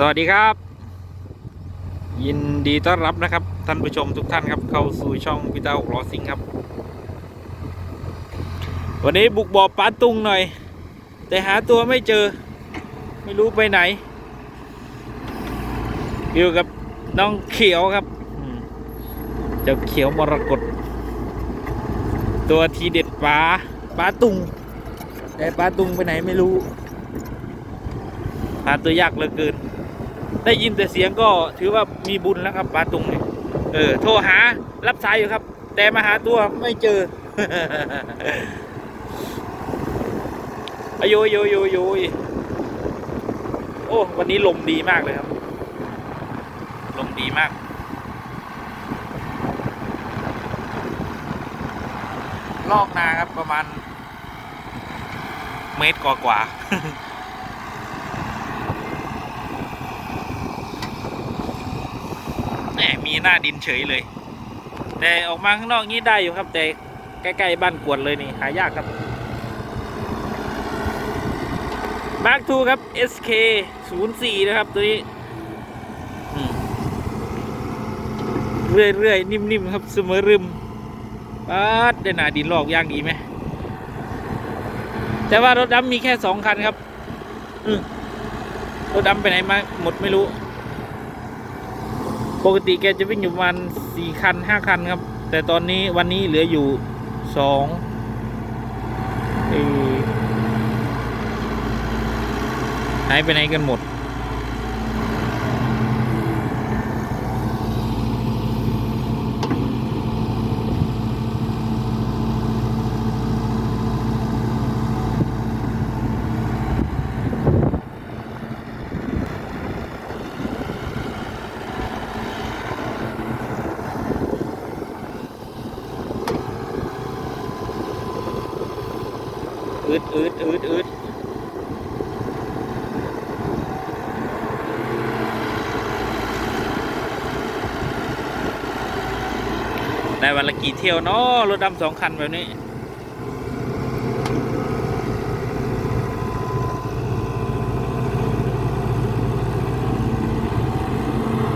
สวัสดีครับ ยินดีต้อนรับนะครับ ท่านผู้ชมทุกท่านครับ เข้าสู่ช่องพิตาหกล้อสิงครับ วันนี้บุกบ่อปลาตุงหน่อย แต่หาตัวไม่เจอ ไม่รู้ไปไหน อยู่กับน้องเขียวครับเจ้าเขียวมรกตตัวทีเด็ดปลาปลาตุงแต่ปลาตุงไปไหนไม่รู้หาตัวยากเหลือเกิน ได้ยินแต่เสียงก็ถือว่ามีบุญแล้วครับปลาตุงเนี่ยเออโทรหารับสายอยู่ครับ แต่มาหาตัวไม่เจออโยโยโยโยยโอ้วันนี้ลมดีมากเลยครับ ลมดีมากลอกนาครับประมาณ เมตรกว่าๆ แหมมีหน้าดินเฉยเลย แต่ออกมาข้างนอกนี้ได้อยู่ครับ แต่ใกล้ๆบ้านกวนเลยนี่หายากครับมาร์คทูครับ SK 0 4นะครับ ตัวนี้เรื่อยๆ นิ่มๆ ครับเสมอรึมปัดได้หนาดินลอกย่างดีไหม แต่ว่ารถดำมีแค่สองคันครับรถดำไปไหนมาหมดไม่รู้ กติแกจะวิ่งอยู่ประมาณสี่คันห้าคันครับ แต่ตอนนี้วันนี้เหลืออยู่สองหายไปไหนกันหมด วันละกี่เที่ยวเนาะรถดำสองคันแบบนี้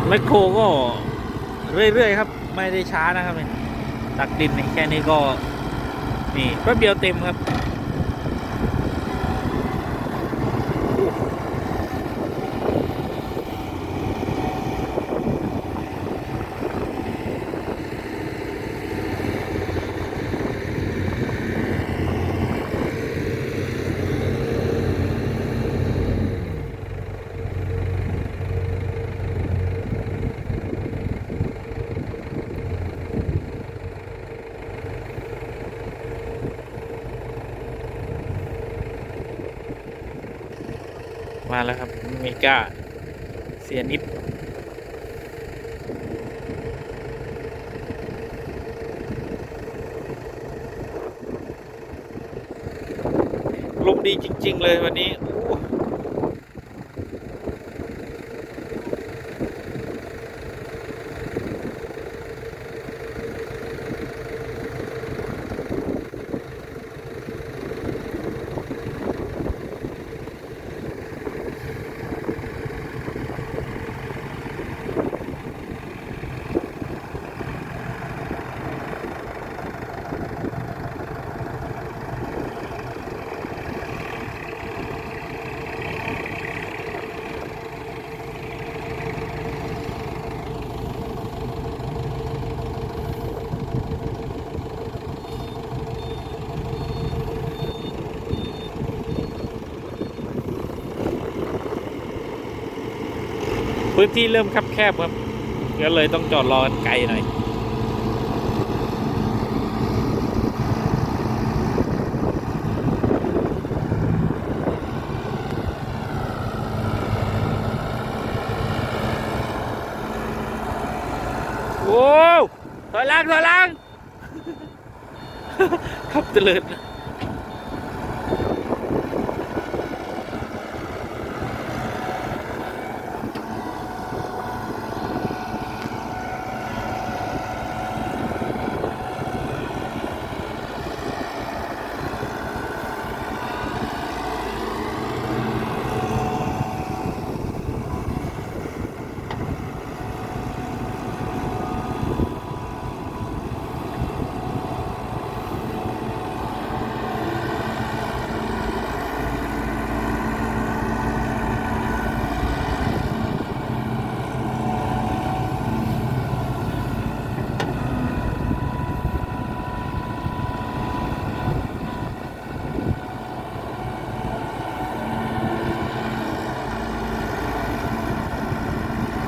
แมคโครก็เรื่อยๆครับ ไม่ได้ช้านะครับนี่ตักดินแค่นี้ก็ นี่แป๊บเดียวเต็มครับ มาแล้วครับเมกาเสียนิดลมดีจริง ๆ เลยวันนี้โอ้ พื้นที่เริ่มคับแคบครับก็เลยต้องจอดรอกันไกลหน่อย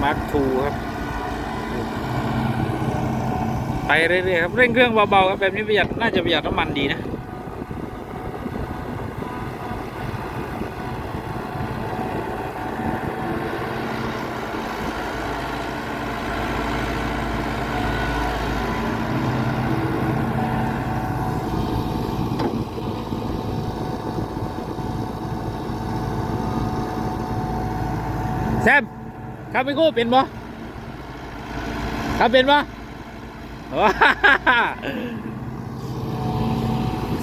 มาร์คทูครับ ไปเรื่อยๆครับ เร่งเครื่องเบาๆครับแบบนี้ประหยัดน่าจะประหยัดน้ำมันดีนะ แซมขั บไปกู้เป็นบ่ขับเป็นบ่ว้า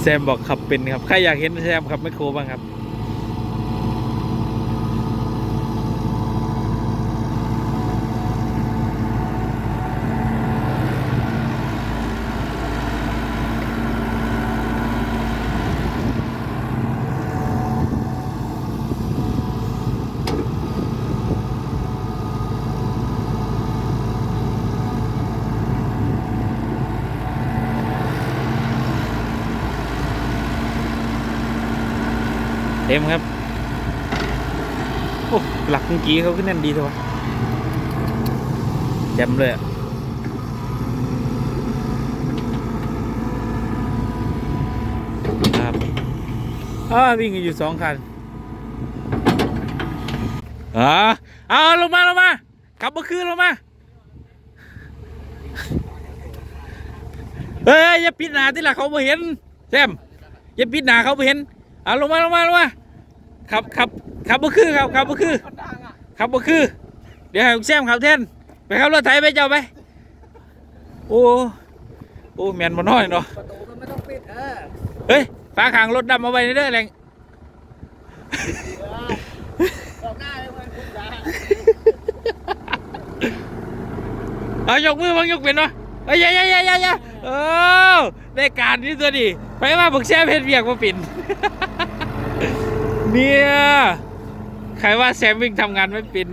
แซมบอกขับเป็นครับ ใครอยากเห็นแซมขับไม่โคบ้างครับ ต็มครับโอ้หลักเมื่อกี้เขาขึ้นแน่นดีเถอะวะแจ่มเลยอะครับอ่าวิ่งกันอยู่สองคันอ่าเอาลงมาลงมาขับมาคืนลงมาเฮ้ยอย่าปิดหนาที่หลักเขาไม่เห็นแซมอย่าปิดหนาเขาไม่เห็นเอาลงมาลงมาลงมา ขับขับขับบ่คือครับขับบ่คือขับบ่คือ เดี๋ยวให้ลุงแซมขับแทนไปขับรถไถไปเจ้าไป โอ้โอ้แมนบ่น้อยเนาะประตูก็ไม่ต้องปิดเออเฮ้ยฝาขางรถดำเอาไว้ในเด้อแรงออกหน้าเลยมันคุณจ๋าเอายกมือบังยกเป็นวะเอ้ยอยาอยาอยาอยาอยาเออได้การนี่ตัวดิไปมาบักแซมเฮ็ดเวียกมาปิ่น เนี่ยใครว่าแซมวิ่งทำงานไม่เป็น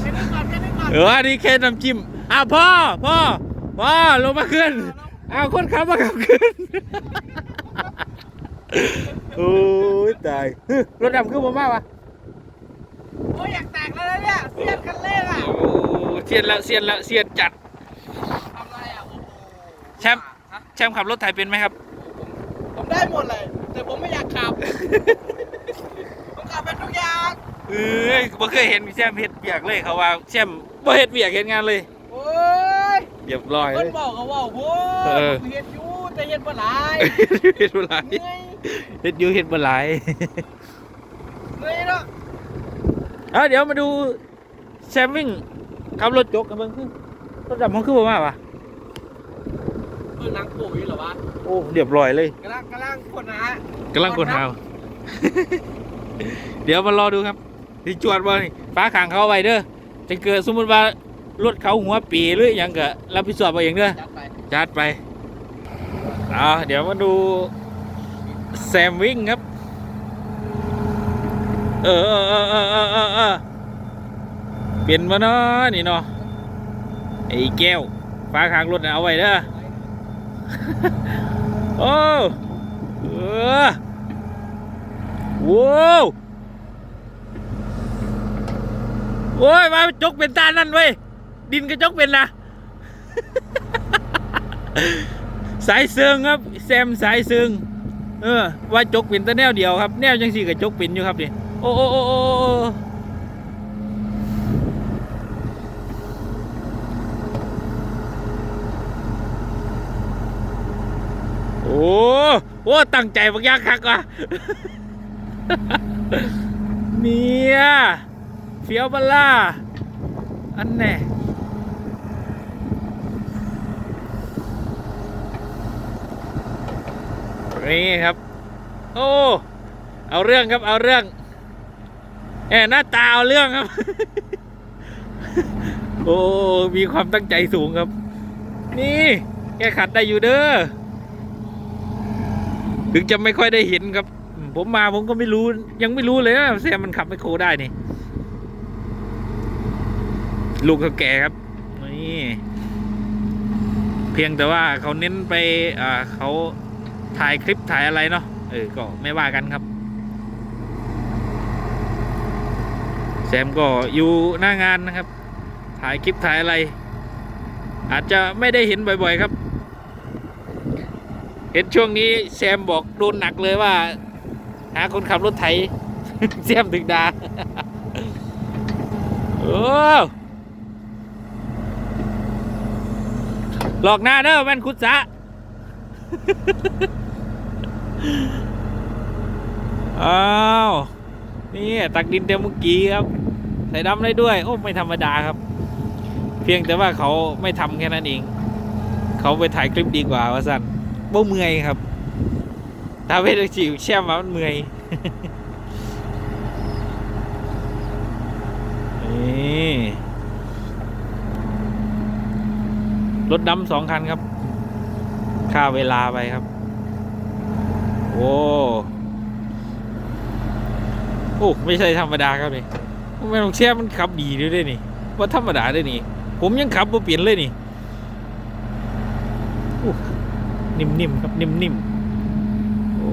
แค่นี้ก่อนแค่นี้ก่อนเอออันนี้แค่น้ำจิ้มอ้าวพ่อพ่อพ่อลงมาขึ้นอ้าวคนขับมาขับขึ้นโอ้ยตายฮึรถดำขึ้นมามากวะโอ้ยอยากแตกแล้วนะเนี่ยเสียดคันเล่นอะโอ้เสียนละเสียนละเสียนจัดทำอะไรอะโอ้โหแชมป์แชมป์ขับรถไถเป็นไหมครับ ผมได้หมดเลย แต่ผมไม่อยากขับ ผมขับเป็นทุกอย่าง เอ้ยบ่เคยเห็นแชมป์เฮ็ดเบียกเลยเขาว่าแชมป์บ่เฮ็ดเบียกเฮ็ดงานเลยโอ้ยเรียบร้อยคเลนย บอกเขาว่าโว้เออผมเห็นอยู่แต่เห็นบ่หลายเฮ็ดบ่หลายเหนื่อยเฮ็ดอยู่เฮ็ดบ่หลาย เหนื่อยเนาะเอาเดี๋ยวมาดูแชมป์วิ่งขับรถจกกันเบิ่งคือรถดำมันคือบ่มาวะ เออนังปุ๋ยเหรอวะโอ้เรียบร้อยเลยกำลังกำลังคนหากำลังกดหาวเดี๋ยวมารอดูครับที่จวดบ่นี่ฟ้าขังเขาเอาไว้เด้อจะเกิดสมมติว่ารถเขาหัวปีหรือหยังก็รับผิดชอบเอาเองเด้อจัดไปจัดไปเอาเดี๋ยวมาดูแซมวิ่งครับเออเออเออเออเออเออเออเปลี่ยนมาเนาะนี่เนาะไอ้แก้วฟ้าขังรถน่ะเอาไว้เด้อ โอ้เออว้าวโอ้ยมาจกเป็นตานั่นเว้ย ดินก็จกเป็นนะสายเซิงครับ แซมสายเซิงเออ ว่าจกเป็นแต่แนวเดียวครับ แนวจังสี่กับจกเป็นอยู่ครับนี่โอ้โอ้โอ้ อ้โอ้โอ้โอ้ตั้งใจบักอยางคักว่ะเนี่ยเฟี้ยวบลล่าอันแน่นี่ครับ โอ้เอาเรื่องครับเอาเรื่องแหมหน้าตาเอาเรื่องครับ โอ้มีความตั้งใจสูงครับ นี่ แกขัดได้อยู่เด้อ ถึงจะไม่ค่อยได้เห็นครับ ผมมาผมก็ไม่รู้ ยังไม่รู้เลยนะแซมมันขับไม่โคได้นี่ ลูกเขาแก่ครับนี่เพียงแต่ว่าเขาเน้นไปอ่าเขาถ่ายคลิปถ่ายอะไรเนาะเออก็ไม่ว่ากันครับสซมก็อยู่หน้างานนะครับ ถ่ายคลิปถ่ายอะไร อาจจะไม่ได้เห็นบ่อย ๆ ครับ เห็นช่วงนี้แซมบอกโดนหนักเลยว่า หาคนขับรถไถแซมถึงดาโอ้หลอกหน้าเด้อแม่นคุดซะอ้าวนี่ตักดินเต็มเมื่อกี้ครับ ใส่ดำได้ด้วย โอ้ไม่ธรรมดาครับ เพียงแต่ว่าเขาไม่ทำแค่นั้นเอง เขาไปถ่ายคลิปดีกว่าว่าสั่น บ่เมื่อยครับถ้าเวทจิวแช่มามันเมื่อยนี่รถดำสองคันครับค่าเวลาไปครับ โอ้โอ้ไม่ใช่ธรรมดาครับนี่แม่ลองแช่มันขับดีด้วยด้นี่ว่าธรรมดาด้วยนี่ ผมยังขับบ่เปลี่ยนเลยนี่โอ้ นิ่มๆครับนิ่มๆ โอ้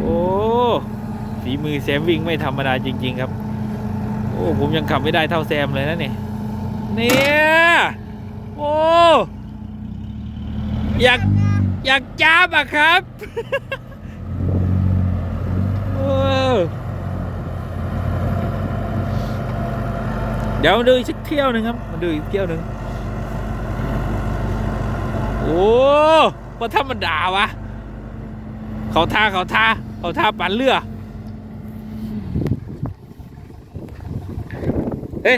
ฝีมือแซมวิ่งไม่ธรรมดาจริง ๆ ครับ โอ้ผมยังขับไม่ได้เท่าแซมเลยนะนี่เนี่ยโอ้อยากอยากจ้าบอะครับเออเดี๋ยวมาดูอีกสักเที่ยวหนึ่งครับมาดูอีกเที่ยวหนึ่งโอ้ ว่าธรรมดาวะ เขาท่าเขาท่าเขาท่าปั่นเรือเฮ้ย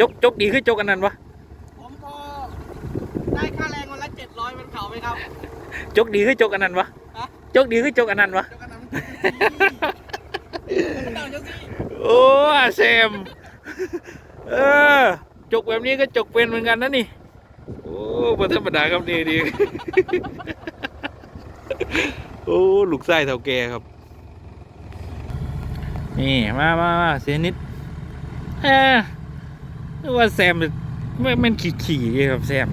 จกจกดีขึ้นจกอันนั้นวะผมพอได้ค่าแรงวันละเจ็ดร้อยมันเขาไหมครับ จกดีขึ้นจกอันนั้นวะฮะจกดีขึ้นจกอันนั้นวะเจ้ากันน้ำเจ้าเจ้าสิโอ้อาเซมเออจกแบบนี้ก็จกเป็นเหมือนกันนะนี่ โอ้บ่ธรรมดาครับนี่ดีโอ้ลูกไส้เท่าแกครับ นี่มามามาเสียนิดเออนึกว่าแซมไม่มันขี่ขี่ครับแซม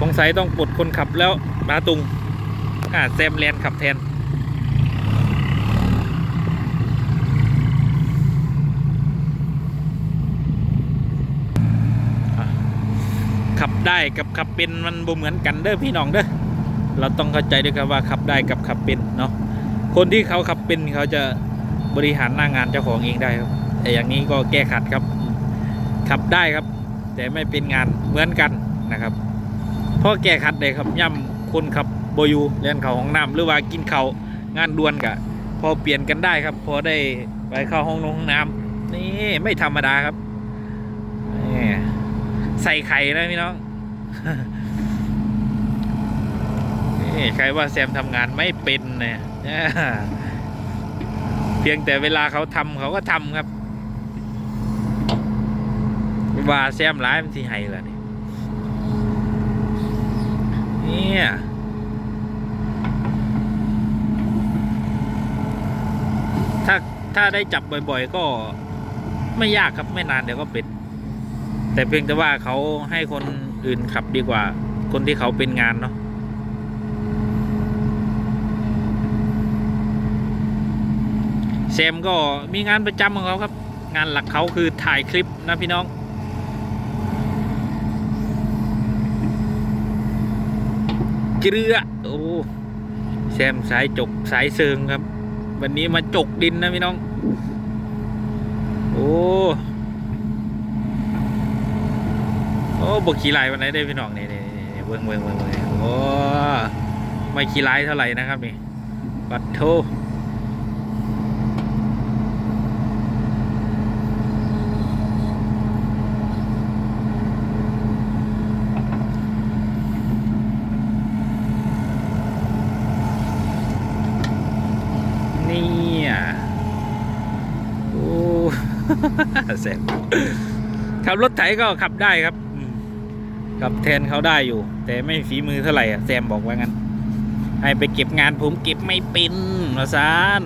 สงสัยต้องปลดคนขับแล้วบาตุงอ่าแซมแลนขับแทน ได้กับขับเป็นมันบ่เหมือนกันเด้อพี่น้องเด้อเราต้องเข้าใจด้วยกันว่าขับได้กับขับเป็นเนาะคนที่เขาขับเป็นเขาจะบริหารหน้างานเจ้าของเองได้ครับแต่อย่างนี้ก็แก้ขัดครับ ขับได้ครับ แต่ไม่เป็นงานเหมือนกันนะครับเพราะแก้ขัดเลยครับย่ำคนขับโบยูเล่นเขาห้องน้ำหรือว่ากินเขางานด่วนกะพอเปลี่ยนกันได้ครับ พอได้ไปเข้าห้องน้องน้ำนี่ไม่ธรรมดาครับนี่ใส่ไข่นะพี่น้อง นี่ใครว่าแซมทำงานไม่เป็นเนี่ยเพียงแต่เวลาเขาทำเขาก็ทำครับ ว่าแซมร้ายมันที่ไห้ละนี่เนี่ยถ้าถ้าได้จับบ่อยๆ ก็ไม่ยากครับไม่นานเดี๋ยวก็เป็น แต่เพียงแต่ว่าเขาให้คน อื่นขับดีกว่า คนที่เขาเป็นงานเนาะแซมก็มีงานประจำของเขาครับ งานหลักเขาคือถ่ายคลิปนะพี่น้องเกลือโอ้แซมสายจกสายเซิงครับ วันนี้มาจกดินนะพี่น้อง โอ้ โอ้บกขี่ไล่วันไหนได้พี่น้องนี่นี่นี่เบิ้งเบิ้งเบิ้งเบิ้งโอ้ไม่ขี่ไล่เท่าไหร่นะครับนี่บัตโทเนี่ยโอ้เสร็จขับรถไถก็ขับได้ครับ อืมขับแทนเขาได้อยู่ แต่ไม่ฝีมือเท่าไหร่อะแซมบอกว่างั้น ให้ไปเก็บงานผมเก็บไม่เป็นมาซาน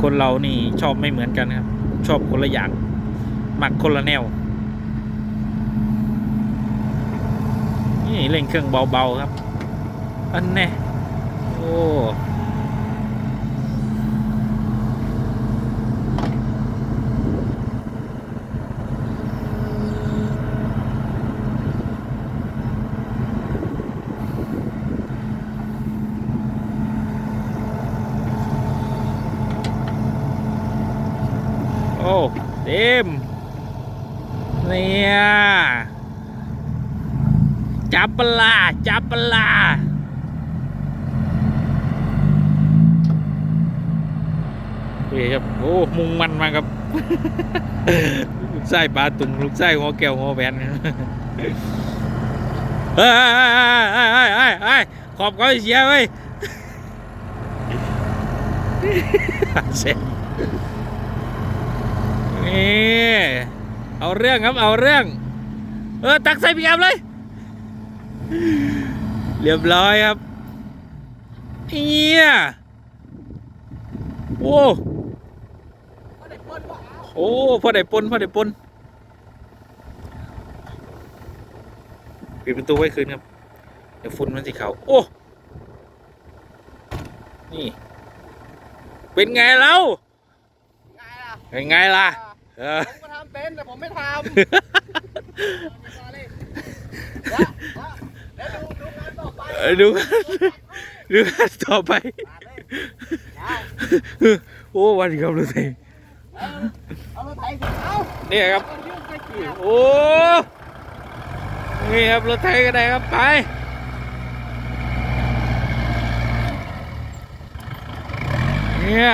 คนเรานี่ชอบไม่เหมือนกันครับ ชอบคนละอย่างมักคนละแนว นี่เร่งเครื่องเบา ๆ ครับ อันแน่โอ้ เต็มเนี่ยจับปลาจับปลาเฮ้ยครับโอ้มุงมันมาครับลูกไส้ปลาตุงลูกไส้หัวแก้วหัวแหวนเฮ้ยเฮ้ยเฮ้ยเฮ้ยเฮ้ยเฮ้ยขอบเขาเสียเว้ยเสร็จ นี่เอาเรื่องครับเอาเรื่อง เออตักใส่ปีกอัพเลย เรียบร้อยครับเนี่ยโอ้ก็ได้ปนว่าเอาโอ้พอได้ปนพอได้ปนปิดประตูไว้คืนครับ เดี๋ยวฝุ่นมันสิเขาโอ้ นี่ เป็นไงเราไงล่ะเป็นไงล่ะ เออผมก็ทำเป็นแต่ผมไม่ทำแล้วแล้วดูดูงานต่อไปเออดูดูกันต่อไป โอ้วันครับรู้สิเอารถไถสิเอานี่ยครับ เอายื่นไปเกี่ยวโอ้ นี่ครับรถไถก็ได้ครับไป เนี่ย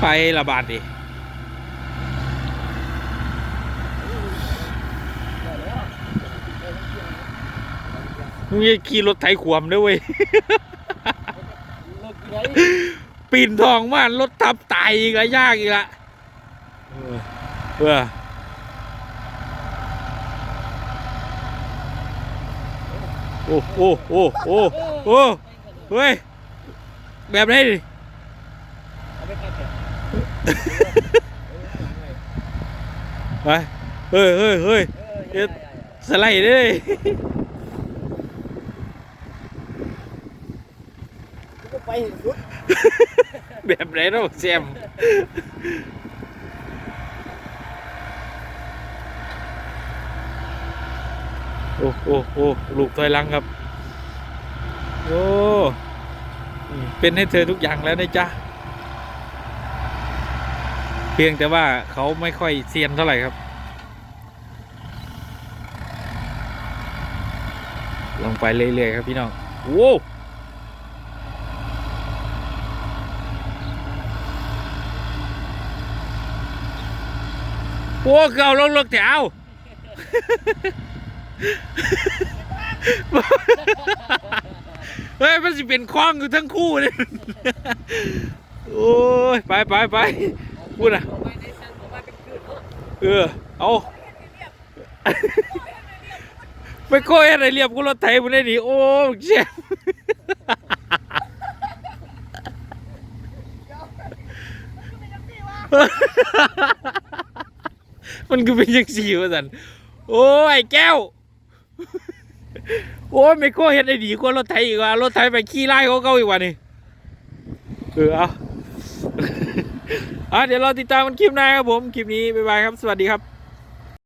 ไประบาดดิมึงจะขี่รถไถขวมด้วยเว้ยเลิกไงปีนทองมานรถทับตายอีกแล้วยากอีกละเออเออโอ้โอ้โอ้โอ้โอ้เฮ้ย แบบนี้ดิ เอาไปกันเถอะ ไปเฮ้ยเฮ้ยเฮ้ยเออสไลด์เลยไปสุดแบบไหนเนาะแซมโอ้โอ้โอ้ลูกถอยลังครับ โอ้ เป็นให้เธอทุกอย่างแล้วนะจ๊ะ พียงแต่ว่าเขาไม่ค่อยเซียนเท่าไหร่ครับ ลงไปเรื่อยๆครับพี่น้องโว้โอ้เก่าลงรถแถวเฮ้ย มันสิเป็นคล้องอยู่ทั้งคู่เลย โอ้ย ไปไปไป พูดนะเอาไปในเส้นเอาไปเป็นคืนเนอะเออ เอาไปโก้ยอะไรเรียบกูรถไถมันได้ดิโอ้เชี่ยมันคือเป็นยังสี่วะสันโอ้ยไอ้แก้ว โอ้ยไม่โก้เห็นไอ้ดีกว่ารถไถอีกว่ารถไถไปขี่ไล่เขาเก่าอีกว่านี่เออเอา อะเดี๋ยวเราติดตามกันคลิปหน้าครับผม คลิปนี้ บ๊ายบายครับ สวัสดีครับ